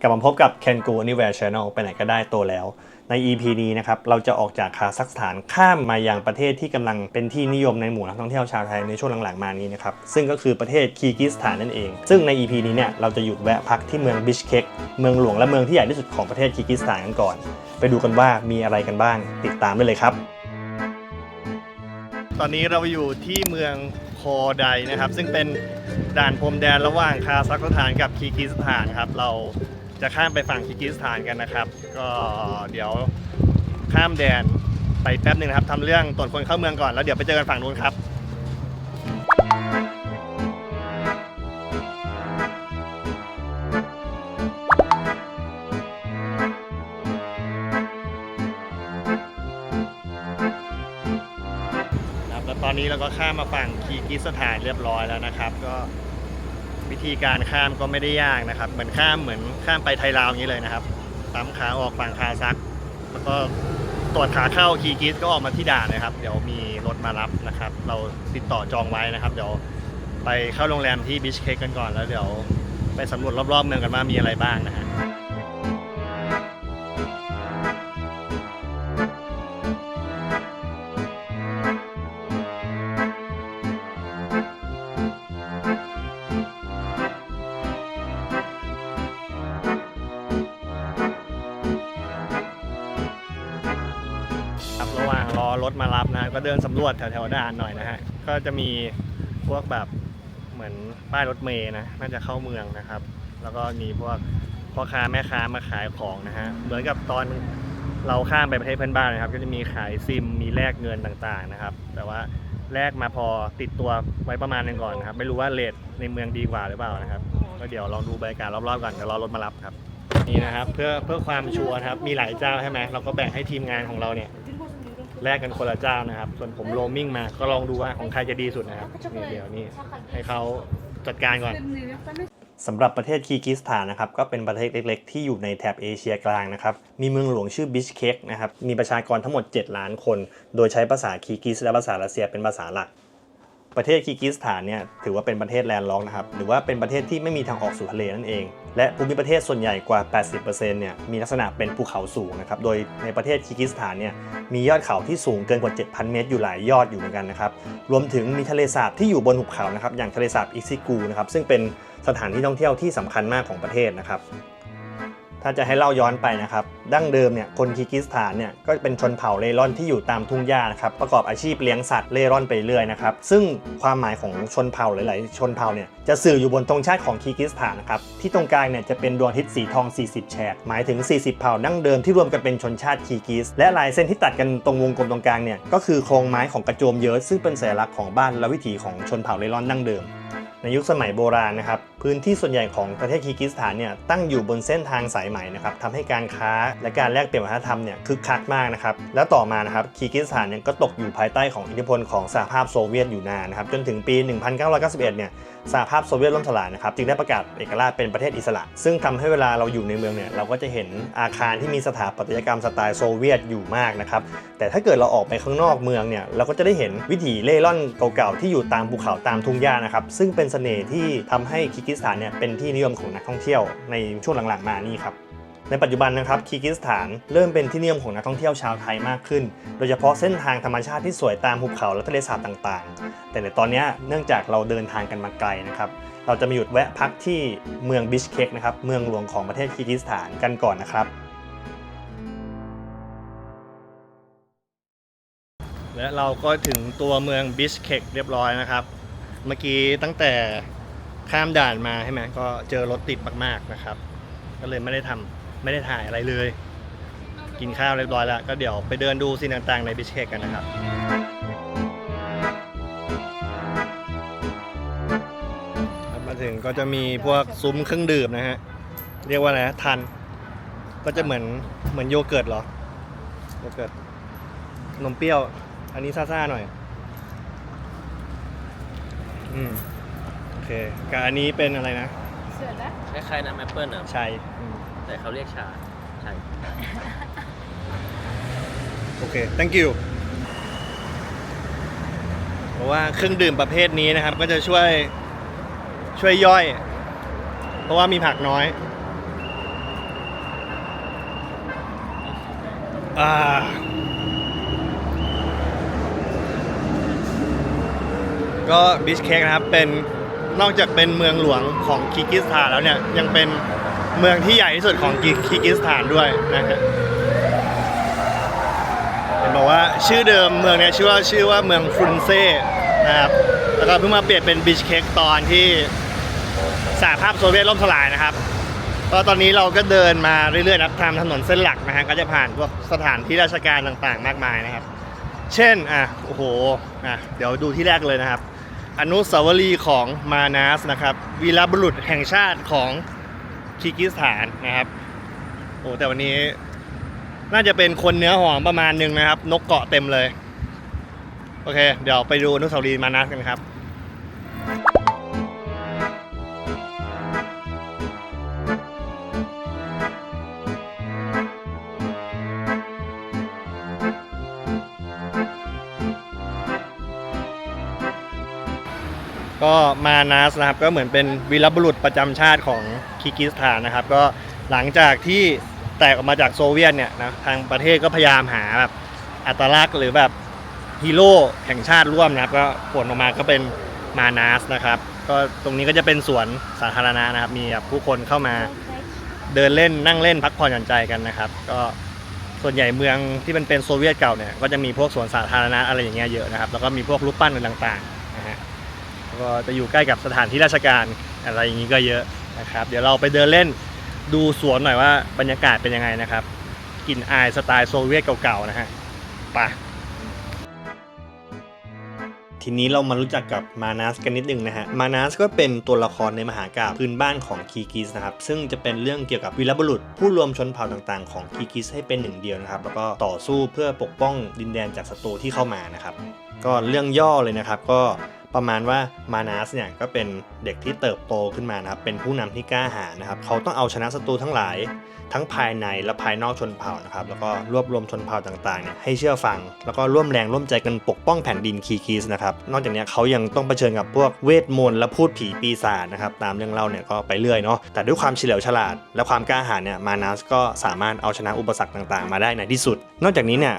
กลับมาพบกับ Can Go Anywhere Channel ไปไหนก็ได้โตแล้ว ใน EP นี้นะครับเราจะออกจากคาซัคสถานข้ามมายังประเทศที่กำลังเป็นที่นิยมในหมู่นักท่องเที่ยวชาวไทยในช่วงหลังๆมานี้นะครับซึ่งก็คือประเทศคีร์กิสถานนั่นเอง ซึ่งใน EP นี้เนี่ยเราจะหยุดแวะพักที่เมืองบิชเคกเมืองหลวงและเมืองที่ใหญ่ที่สุดของประเทศคีร์กิสถานกันก่อน ไปดูกันว่ามีอะไรกันบ้าง ติดตามได้เลยครับ ตอนนี้เราอยู่ที่เมืองโคไดนะครับ ซึ่งเป็นด่านพรมแดนระหว่างคาซัคสถานกับคีร์กิสถานครับเรา จะข้ามไปฝั่งคีร์กิสถานกันนะครับ ก็เดี๋ยวข้ามแดนไปแป๊บหนึ่งนะครับทำเรื่องตรวจคนเข้าเมืองก่อนแล้วเดี๋ยวไปเจอกันฝั่งนู้นครับแล้วตอนนี้เราก็ข้ามมาฝั่งคีร์กิสถานเรียบร้อยแล้วนะครับ ก็ ธีการข้ามก็ไม่ได้ยากนะครับ เหมือนข้ามเหมือนข้ามไปไทยลาวอย่างนี้เลยนะครับตามขาออกฝั่งคาซัก แล้วก็ตรวจขาเข้าคีกิสก็ออกมาที่ด่านนะครับ เดี๋ยวมีรถมารับนะครับ เราติดต่อจองไว้นะครับ เดี๋ยวไปเข้าโรงแรมที่บิชเคกกันก่อนแล้วเดี๋ยวไปสำรวจรอบๆเมืองกันว่ามีอะไรบ้างนะฮะ รอรถมารับนะ ก็เดินสำรวจแถวๆด่านหน่อยนะฮะ ก็จะมีพวกแบบเหมือนป้ายรถเมย์นะ น่าจะเข้าเมืองนะครับ แล้วก็มีพวกพ่อค้าแม่ค้ามาขายของนะฮะ เหมือนกับตอนเราข้ามไปประเทศเพื่อนบ้านนะครับ ก็จะมีขายซิม มีแลกเงินต่างๆนะครับ แต่ว่าแลกมาพอติดตัวไว้ประมาณหนึงก่อนนะครับ ไม่รู้ว่าเลทในเมืองดีกว่าหรือเปล่านะครับ ก็เดี๋ยวลองดูบรรยากาศรอบๆก่อนเดี๋ยวรอรถมารับครับ นี่นะครับ เพื่อเพื่อความชัวร์นะครับ มีหลายเจ้าใช่ไหมเราก็แบ่งให้ทีมงานของเราเนี่ย แลกกันคนละเจ้านะครับ ส่วนผมโรมมิ่งมาก็ลองดูว่าของใครจะดีสุดนะครับนี่เดี๋ยวนี่ให้เขาจัดการก่อน สำหรับประเทศคีร์กิสถานนะครับก็เป็นประเทศเล็ก ๆ ที่อยู่ในแถบเอเชียกลางนะครับมีเมืองหลวงชื่อบิชเคกนะครับมีประชากรทั้งหมด 7 ล้านคน โดยใช้ภาษาคีร์กิสและภาษารัสเซียเป็นภาษาหลัก ประเทศคีร์กิสถานเนี่ยถือว่าเป็นประเทศแลนด์ล็อกนะครับหรือว่าเป็นประเทศที่ไม่มีทางออกสู่ทะเลนั่นเอง และภูมิประเทศส่วนใหญ่กว่า 80%เนี่ยมีลักษณะเป็นภูเขาสูงนะครับโดยในประเทศคีร์กิสถานเนี่ยมียอดเขาที่สูงเกินกว่า 7,000 เมตรอยู่หลายยอดอยู่เหมือนกันนะครับรวมถึงมีทะเลสาบที่อยู่บนหุบเขานะครับอย่างทะเลสาบอิซิกูนะครับซึ่งเป็นสถานที่ท่องเที่ยวที่สำคัญมากของประเทศนะครับ ถ้าจะให้เล่าย้อนไปนะครับ ดั้งเดิมเนี่ยคนคีกิสถานเนี่ยก็เป็นชนเผ่าเร่ร่อนที่อยู่ตามทุ่งหญ้านะครับประกอบอาชีพเลี้ยงสัตว์เร่ร่อนไปเรื่อยนะครับ ซึ่งความหมายของชนเผ่าหลายๆ ชนเผ่าเนี่ยจะสื่ออยู่บนธงชาติของคีกิสถานนะครับที่ตรงกลางเนี่ยจะเป็นดวงอาทิตย์สีทอง 40 แฉกหมายถึง 40 เผ่าดั้งเดิมที่รวมกันเป็นชนชาติคีกิส และลายเส้นที่ตัดกันตรงวงกลมตรงกลางเนี่ยก็คือโครงไม้ของกระโจมเยิร์ดซึ่งเป็นสัญลักษณ์ของบ้านและวิถีของชนเผ่าเร่ร่อนดั้งเดิม ในยุคสมัยโบราณนะครับพื้นที่ส่วนใหญ่ของประเทศคีร์กิสถานเนี่ยตั้งอยู่บนเส้นทางสายไหมนะครับทำให้การค้าและการแลกเปลี่ยนวัฒนธรรมเนี่ยคึกคักมากนะครับแล้วต่อมานะครับคีร์กิสถานเนี่ยก็ตกอยู่ภายใต้ของอิทธิพลของสหภาพโซเวียตอยู่นานนะครับจนถึงปี 1991 เนี่ยสหภาพโซเวียตล่มสลายนะครับจึงได้ประกาศเอกราชเป็นประเทศอิสระ ซึ่งทำให้เวลาเราอยู่ในเมืองเนี่ยเราก็จะเห็นอาคารที่มีสถาปัตยกรรมสไตล์โซเวียตอยู่มากนะครับแต่ถ้าเกิดเราออกไปข้างนอกเมืองเนี่ยเราก็จะได้เห็นวิถีเล่ร่อนเก่าๆที่อยู่ตามภูเขาตามทุ่งหญ้านะครับซึ่งเป็นเสน่ห์ที่ทำให้คีร์กิสถานเนี่ยเป็นที่นิยมของนักท่องเที่ยวในช่วงหลังๆ มานี่ครับในปัจจุบันนะครับคีร์กิสถานเริ่มเป็นที่นิยมของนักท่องเที่ยวชาวไทยมากขึ้น โดยเฉพาะเส้นทางธรรมชาติที่สวยตามภูเขาและทะเลสาบต่างๆ แต่ในตอนนี้เนื่องจากเราเดินทางกันมาไกลนะครับเราจะมาหยุดแวะพักที่เมืองบิชเคกนะครับเมืองหลวงของประเทศคีร์กิสถานกันก่อนนะครับและเราก็ถึงตัวเมืองบิชเคกเรียบร้อยนะครับ เมื่อกี้ตั้งแต่ข้ามด่านมาใช่ไหมก็เจอรถติดมากๆนะครับ ก็เลยไม่ได้ทำไม่ได้ถ่ายอะไรเลย กินข้าวเรียบร้อยแล้ว ก็เดี๋ยวไปเดินดูสิ่งต่างๆ ในบิชเคกกันนะครับครับมาถึงก็จะมีพวกซุ้มเครื่องดื่มนะฮะ เรียกว่าอะไรนะทัน ก็จะเหมือนเหมือนโยเกิร์ตเหรอโยเกิร์ตนมเปรี้ยว อันนี้ซ่าๆหน่อย โอเคกับอันนี้เป็นอะไรนะคล้ายๆน้ำแอปเปิ้ลอะชัยแต่เขาเรียกชาใช่โอเค thank you เพราะว่าเครื่องดื่มประเภทนี้นะครับ ก็จะช่วยช่วยย่อย เพราะว่ามีผักน้อย อ่า ก็บิชเคกนะครับเป็นนอกจากเป็นเมืองหลวงของคีร์กิสถานแล้วเนี่ยยังเป็นเมืองที่ใหญ่ที่สุดของคีร์กิสถานด้วยนะฮะเห็นบอกว่าชื่อเดิมเมืองเนี้ชื่อว่าชื่อว่าเมืองฟรุนเซ่นะครับแล้วก็เพิ่งมาเปลี่ยนเป็นบิชเคกตอนที่สหภาพโซเวียตล่มสลายนะครับก็ตอนนี้เราก็เดินมาเรื่อยๆนะครับตามถนนเส้นหลักนะฮะก็จะผ่านพวกสถานที่ราชการต่างๆ มากมายนะครับ เช่นอะโอ้โหอะเดี๋ยวดูที่แรกเลยนะครับ อนุสาวรีย์ของมานาสนะครับวีรบุรุษแห่งชาติของคีร์กิสถานนะครับโอ้แต่วันนี้น่าจะเป็นคนเนื้อหอมประมาณหนึงนะครับ นกเกาะเต็มเลย โอเค เดี๋ยวไปดูอนุสาวรีย์มานาสกันครับ มานาสนะครับ ก็เหมือนเป็นวีรบุรุษประจำชาติของคีร์กิสถานนะครับ ก็หลังจากที่แตกออกมาจากโซเวียตเนี่ยนะทางประเทศก็พยายามหาแบบอัตลักษณ์หรือแบบฮีโร่แห่งชาติร่วมนะครับ ก็ผลออกมาก็เป็นมานาสนะครับ ก็ตรงนี้ก็จะเป็นสวนสาธารณะนะครับ มีแบบผู้คนเข้ามาเดินเล่นนั่งเล่นพักผ่อนหย่อนใจกันนะครับ ก็ส่วนใหญ่เมืองที่มันเป็นโซเวียตเก่าเนี่ยก็จะมีพวกสวนสาธารณะอะไรอย่างเงี้ยเยอะนะครับ แล้วก็มีพวกรูปปั้นอะไรต่างๆนะฮะ ก็จะอยู่ใกล้กับสถานที่ราชการอะไรอย่างนี้ก็เยอะนะครับ เดี๋ยวเราไปเดินเล่นดูสวนหน่อยว่าบรรยากาศเป็นยังไงนะครับกลิ่นอายสไตล์โซเวียตเก่าๆนะฮะไปทีนี้เรามารู้จักกับมานาสกันนิดนึงนะฮะ มานาสก็เป็นตัวละครในมหากาพย์พื้นบ้านของคีกิสนะครับ ซึ่งจะเป็นเรื่องเกี่ยวกับวีรบุรุษ ผู้รวมชนเผ่าต่างๆของคีกิสให้เป็นหนึ่งเดียวนะครับ แล้วก็ต่อสู้เพื่อปกป้องดินแดนจากศัตรูที่เข้ามานะครับ ก็เรื่องย่อเลยนะครับก็ ประมาณว่ามานาสเนี่ยก็เป็นเด็กที่เติบโตขึ้นมานะครับเป็นผู้นำที่กล้าหาญนะครับเขาต้องเอาชนะศัตรูทั้งหลาย ทั้งภายในและภายนอกชนเผ่านะครับแล้วก็รวบรวมชนเผ่าต่างๆเนี่ยให้เชื่อฟัง แล้วก็ร่วมแรงร่วมใจกันปกป้องแผ่นดินคีร์กิสนะครับนอกจากนี้เขายังต้องเผชิญกับพวกเวทมนต์และพูดผีปีศาจนะครับตามเรื่องเล่าเนี่ยก็ไปเรื่อยเนาะแต่ด้วยความเฉลียวฉลาด และความกล้าหาญเนี่ยมานาสก็สามารถเอาชนะอุปสรรคต่างๆ มาได้ในที่สุด นอกจากนี้เนี่ย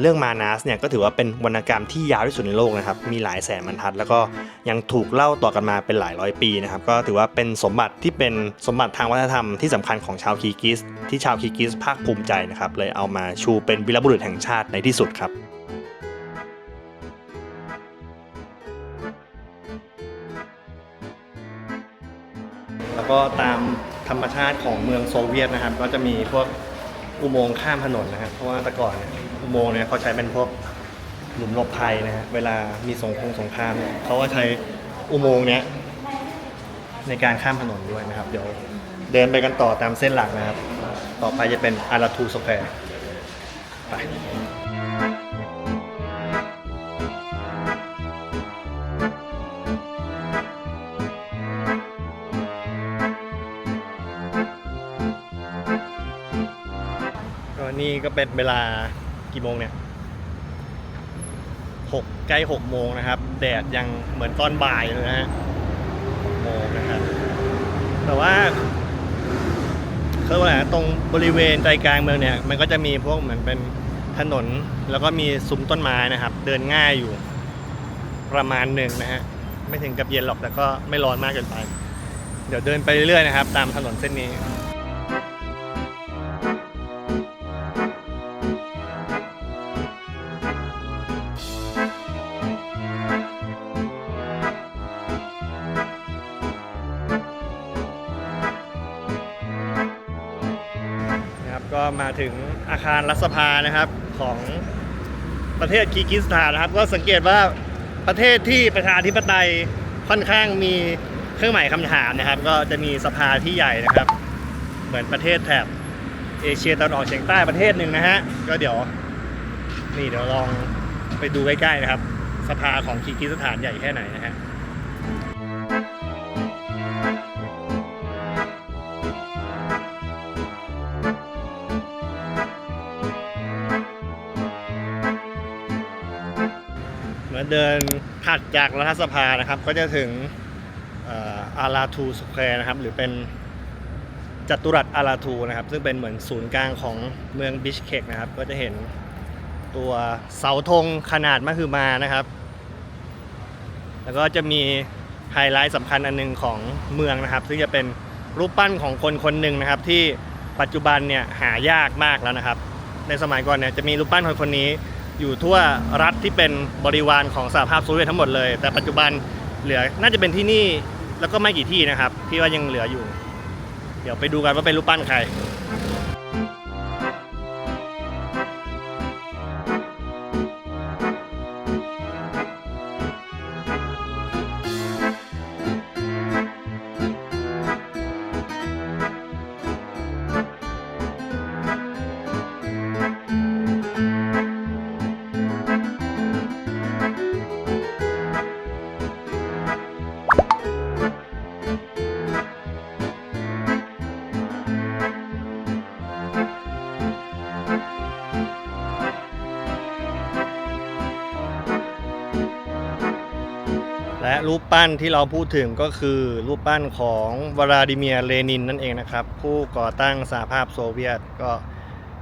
เรื่องมานาสเนี่ยก็ถือว่าเป็นวรรณกรรมที่ยาวที่สุดในโลกนะครับ มีหลายแสนบรรทัด แล้วก็ยังถูกเล่าต่อกันมาเป็นหลายร้อยปีนะครับ ก็ถือว่าเป็นสมบัติที่เป็นสมบัติทางวัฒนธรรมที่สำคัญของชาวคีกิส ที่ชาวคีกิสภาคภูมิใจนะครับ เลยเอามาชูเป็นวีรบุรุษแห่งชาติในที่สุดครับแล้วก็ตามธรรมชาติของเมืองโซเวียตนะครับ ก็จะมีพวกอุโมงค์ข้ามถนนนะครับ เพราะว่าแต่ก่อนเนี่ย อุโมงค์เนี่ยเขาใช้เป็นพวกหลุมหลบภัยนะฮะเวลามีสงครามสงครามเนี่ยเขาก็ใช้อุโมงค์เนี้ยในการข้ามถนนด้วยนะครับ เดี๋ยวเดินไปกันต่อตามเส้นหลักนะครับ ต่อไปจะเป็นอาราทูสแควร์ไปก็นี่ก็เป็นเวลา กี่โมงเนี่ยหกใกล้หกโมงนะครับ แดดยังเหมือนตอนบ่ายเลยนะฮะโมงนะครับ แต่ว่าคือว่าไตรงบริเวณใจกลางเมืองเนี่ย มันก็จะมีพวกเหมือนเป็นถนนแล้วก็มีซุ้มต้นไม้นะครับ เดินง่ายอยู่ประมาณหนึ่งนะฮะไม่ถึงกับเย็นหรอกแต่ก็ไม่ร้อนมากเกินไป เดี๋ยวเดินไปเรื่อยๆนะครับ ตามถนนเส้นนี้ มาถึงอาคารรัฐสภานะครับของประเทศคีร์กิสถานนะครับ ก็สังเกตว่าประเทศที่ประชาธิปไตยค่อนข้างมีเครื่องหมายคำถามนะครับ ก็จะมีสภาที่ใหญ่นะครับ เหมือนประเทศแถบเอเชียตะวันออกเฉียงใต้ประเทศหนึ่งนะฮะก็เดี๋ยวนี่เดี๋ยวลองไปดูใกล้ๆนะครับ สภาของคีร์กิสถานใหญ่แค่ไหนนะฮะ เดินถัดจากรัฐสภานะครับ ก็จะถึงอาราทูสแควร์นะครับ หรือเป็นจัตุรัสอาราทูนะครับ ซึ่งเป็นเหมือนศูนย์กลางของเมืองบิชเคกนะครับ ก็จะเห็นตัวเสาธงขนาดมหึมานะครับ แล้วก็จะมีไฮไลท์สำคัญอันหนึงของเมืองนะครับ ซึ่งจะเป็นรูปปั้นของคนคนหนึ่งนะครับ ที่ปัจจุบันเนี่ยหายากมากแล้วนะครับ ในสมัยก่อนเนี่ยจะมีรูปปั้นคนคนนี้ อยู่ทั่วรัฐที่เป็นบริวารของสหภาพโซเวียตทั้งหมดเลย แต่ปัจจุบันเหลือน่าจะเป็นที่นี่แล้วก็ไม่กี่ที่นะครับ ที่ว่ายังเหลืออยู่ เดี๋ยวไปดูกันว่าเป็นรูปปั้นใคร รูปปั้นที่เราพูดถึงก็คือรูปปั้นของวลาดิเมียร์เลนินนั่นเองนะครับ ผู้ก่อตั้งสหภาพโซเวียตก็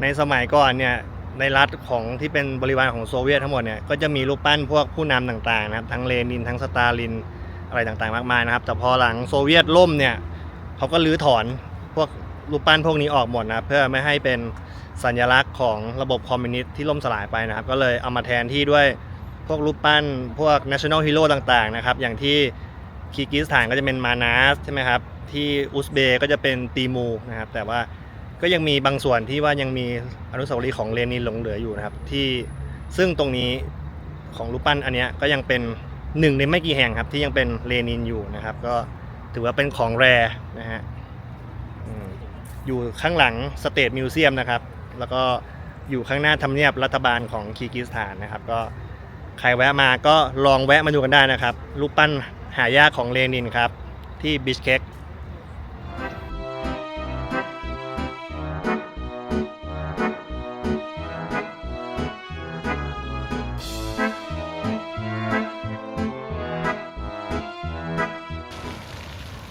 ในสมัยก่อนเนี่ยในรัฐของที่เป็นบริวารของโซเวียตทั้งหมดเนี่ยก็จะมีรูปปั้นพวกผู้นำต่างๆนะครับทั้งเลนินทั้งสตาลินอะไรต่างๆมากมายนะครับ แต่พอหลังโซเวียตล่มเนี่ยเขาก็รื้อถอนพวกรูปปั้นพวกนี้ออกหมดนะครับเพื่อไม่ให้เป็นสัญลักษณ์ของระบบคอมมิวนิสต์ที่ล่มสลายไปนะครับ ก็เลยเอามาแทนที่ด้วย พวกรูปปั้นพวก national hero ต่างๆนะครับ อย่างที่คีร์กิสถานก็จะเป็นมานาสใช่ไหมครับ ที่อุซเบก็จะเป็นตีมูนะครับ แต่ว่าก็ยังมีบางส่วนที่ว่ายังมีอนุสาวรีย์ของเลนินหลงเหลืออยู่นะครับ ที่ซึ่งตรงนี้ของรูปปั้นอันนี้ก็ยังเป็นหนึ่งในไม่กี่แห่งครับ ที่ยังเป็นเลนินอยู่นะครับ ก็ถือว่าเป็นของแรนะฮะอยู่ข้างหลังสเตทมิวเซียมนะครับ แล้วก็อยู่ข้างหน้าทำเนียบรัฐบาลของคีร์กิสถานนะครับ ก็ ใครแวะมาก็ลองแวะมาดูกันได้นะครับ รูปปั้นหายากของเลนินครับ ที่บิชเคก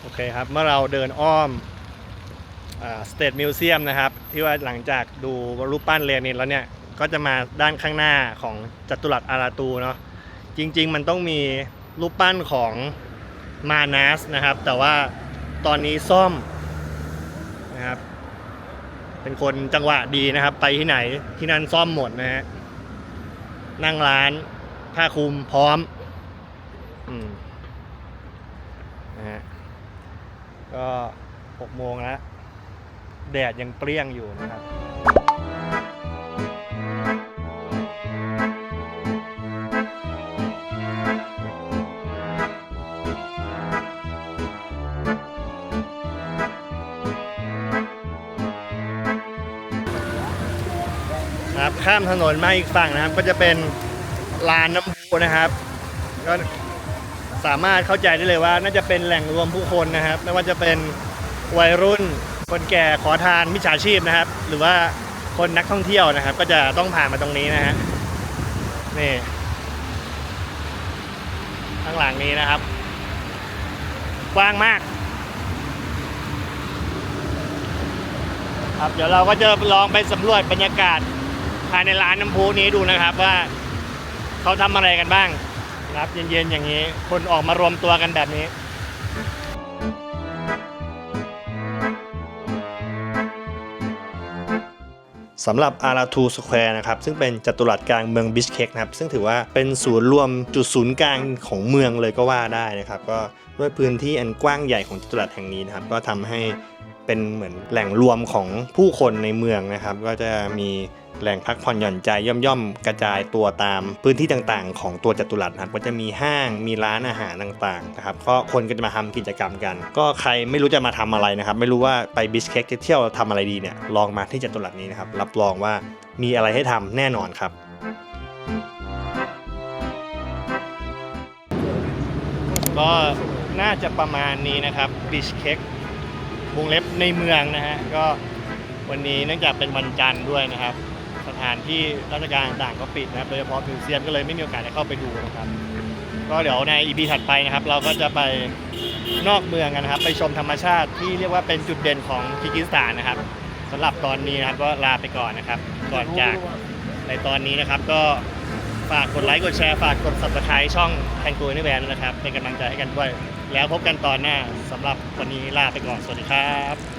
โอเคครับ เมื่อเราเดินอ้อมสเตทมิวเซียมนะครับ ที่ว่าหลังจากดูรูปปั้นเลนินแล้วเนี่ย ก็จะมาด้านข้างหน้าของจัตุรัสอาราตูเนาะจริง ๆ มันต้องมีรูปปั้นของมานัสนะครับ แต่ว่าตอนนี้ซ่อมนะครับ เป็นคนจังหวะดีนะครับ ไปที่ไหนที่นั่นซ่อมหมดนะฮะนั่งร้านผ้าคลุมพร้อมอืมนะฮะก็หกโมงแล้วแดดยังเปรี้ยงอยู่นะครับ ข้ามถนนมาอีกฝั่งนะครับ ก็จะเป็นลานน้ำพุนะครับก็สามารถเข้าใจได้เลยว่า น่าจะเป็นแหล่งรวมผู้คนนะครับ ไม่ว่าจะเป็นวัยรุ่นคนแก่ขอทานมิจฉาชีพนะครับ หรือว่าคนนักท่องเที่ยวนะครับ ก็จะต้องผ่านมาตรงนี้นะฮะนี่ข้างหลังนี้นะครับ กว้างมาก ครับเดี๋ยวเราก็จะลองไปสำรวจบรรยากาศ ภายในร้านน้ำพุนี้ดูนะครับว่าเขาทำอะไรกันบ้างนะครับเย็นๆอย่างนี้ คนออกมารวมตัวกันแบบนี้สำหรับอาราทูสแควร์นะครับซึ่งเป็นจัตุรัสกลางเมืองบิชเคกนะครับซึ่งถือว่าเป็นศูนย์รวมจุดศูนย์กลางของเมืองเลยก็ว่าได้นะครับ ก็ด้วยพื้นที่อันกว้างใหญ่ของจัตุรัสแห่งนี้นะครับ ก็ทำให้ เป็นเหมือนแหล่งรวมของผู้คนในเมืองนะครับ ก็จะมีแหล่งพักผ่อนหย่อนใจย่อมๆ กระจายตัวตามพื้นที่ต่างๆ ของตัวจัตุรัสนะครับก็จะมีห้างมีร้านอาหารต่างๆนะครับก็คนก็จะมาทำกิจกรรมกัน ก็ใครไม่รู้จะมาทำอะไรนะครับ ไม่รู้ว่าไปบิชเคกจะเที่ยวทำอะไรดีเนี่ยลองมาที่จัตุรัสนี้นะครับรับรองว่ามีอะไรให้ทำแน่นอนครับก็น่าจะประมาณนี้นะครับบิชเคก วงเล็บในเมืองนะฮะก็วันนี้เนื่องจากเป็นวันจันทร์ด้วยนะครับ สถานที่ราชการต่างๆก็ปิดนะครับ โดยเฉพาะมิวเซียมก็เลยไม่มีโอกาสได้เข้าไปดูนะครับ ก็เดี๋ยวใน EP ถัดไปนะครับ เราก็จะไปนอกเมืองกันนะครับ ไปชมธรรมชาติที่เรียกว่าเป็นจุดเด่นของคีร์กิสถานนะครับสำหรับตอนนี้นะครับก็ลาไปก่อนนะครับ ก่อนจากในตอนนี้นะครับก็ฝากกดไลค์กดแชร์ฝากกด subscribe ช่องแทงกูในแวนนะครับ เป็นกำลังใจให้กันด้วย แล้วพบกันตอนหน้าสำหรับวันนี้ลาไปก่อน สวัสดีครับ